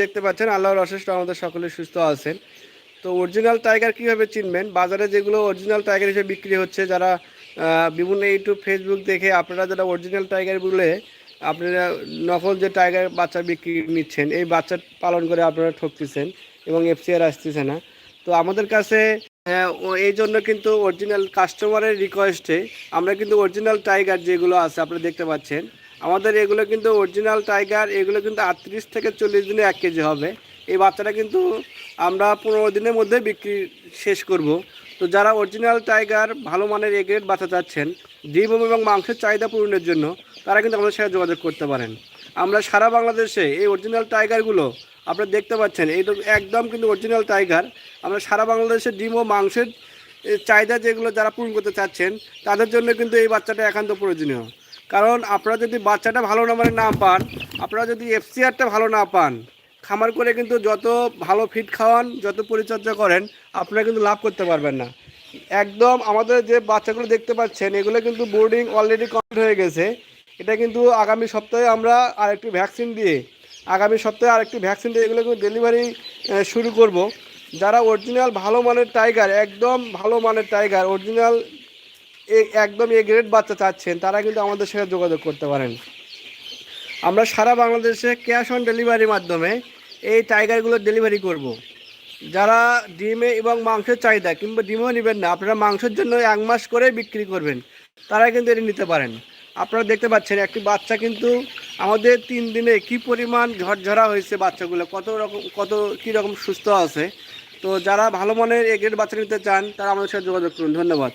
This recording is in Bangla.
দেখতে পাচ্ছেন, আল্লাহর অশেষ আমাদের সকলে সুস্থ আছেন। তো অরিজিনাল টাইগার কীভাবে চিনবেন? বাজারে যেগুলো অরিজিনাল টাইগার হিসেবে বিক্রি হচ্ছে, যারা বিভিন্ন ইউটিউব ফেসবুক দেখে আপনারা যারা অরিজিনাল টাইগার বলে আপনারা নকল যে টাইগার বাচ্চা বিক্রি নিচ্ছেন, এই বাচ্চা পালন করে আপনারা ঠকতেছেন এবং এফসিআর আসতেছে না। তো আমাদের কাছে ও এই জন্য কিন্তু অরিজিনাল কাস্টমারের রিকোয়েস্টে আমরা কিন্তু অরিজিনাল টাইগার যেগুলো আছে আপনারা দেখতে পাচ্ছেন। আমাদের এগুলো কিন্তু অরিজিনাল টাইগার এগুলো কিন্তু আটত্রিশ থেকে চল্লিশ দিনে এক কেজি হবে। এই বাচ্চাটা কিন্তু আমরা পনেরো দিনের মধ্যে বিক্রি শেষ করব। তো যারা অরিজিনাল টাইগার ভালো মানের এ গ্রেড বাচ্চা চাচ্ছেন, ডিম এবং মাংসের চাহিদা পূরণের জন্য, তারা কিন্তু আমাদের সাথে যোগাযোগ করতে পারেন। আমরা সারা বাংলাদেশে এই অরিজিনাল টাইগারগুলো আপনারা দেখতে পাচ্ছেন, এই একদম কিন্তু অরিজিনাল টাইগার আমরা সারা বাংলাদেশে ডিম ও মাংসের চাহিদা যেগুলো যারা পূরণ করতে চাচ্ছেন, তাদের জন্য কিন্তু এই বাচ্চাটা একান্ত প্রয়োজনীয়। কারণ আপনারা যদি বাচ্চাটা ভালো নাম্বারে না পান, আপনারা যদি এফসিআরটা ভালো না পান, খামার করে কিন্তু যত ভালো ফিড খাওয়ান, যত পরিচর্যা করেন, আপনারা কিন্তু লাভ করতে পারবেন না। একদম আমাদের যে বাচ্চাগুলো দেখতে পাচ্ছেন, এগুলো কিন্তু বোর্ডিং অলরেডি কমপ্লিট হয়ে গেছে। এটা কিন্তু আগামী সপ্তাহে আমরা আরেকটি ভ্যাকসিন দিয়ে, আগামী সপ্তাহে আরেকটি ভ্যাকসিন দিয়ে এগুলো কিন্তু ডেলিভারি শুরু করব। যারা অরিজিনাল ভালো মানের টাইগার একদম ভালো মানের টাইগার অরিজিনাল একদম এ গ্রেড বাচ্চা চাচ্ছেন, তারা কিন্তু আমাদের সাথে যোগাযোগ করতে পারেন। আমরা সারা বাংলাদেশে ক্যাশ অন ডেলিভারির মাধ্যমে এই টাইগারগুলো ডেলিভারি করব। যারা ডিমে এবং মাংসের চাহিদা কিংবা ডিমও নেবেন না, আপনারা মাংসের জন্য এক মাস করে বিক্রি করবেন তারা কিন্তু এটি নিতে পারেন। আপনারা দেখতে পাচ্ছেন একটি বাচ্চা কিন্তু আমাদের তিন দিনে কি পরিমাণ ঝরঝরা হয়েছে বাচ্চাগুলো, কত রকম, কত কী রকম সুস্থ আছে। তো যারা ভালো মানের এগের বাচ্চা নিতে চান, তারা আমাদের সাথে যোগাযোগ করুন। ধন্যবাদ।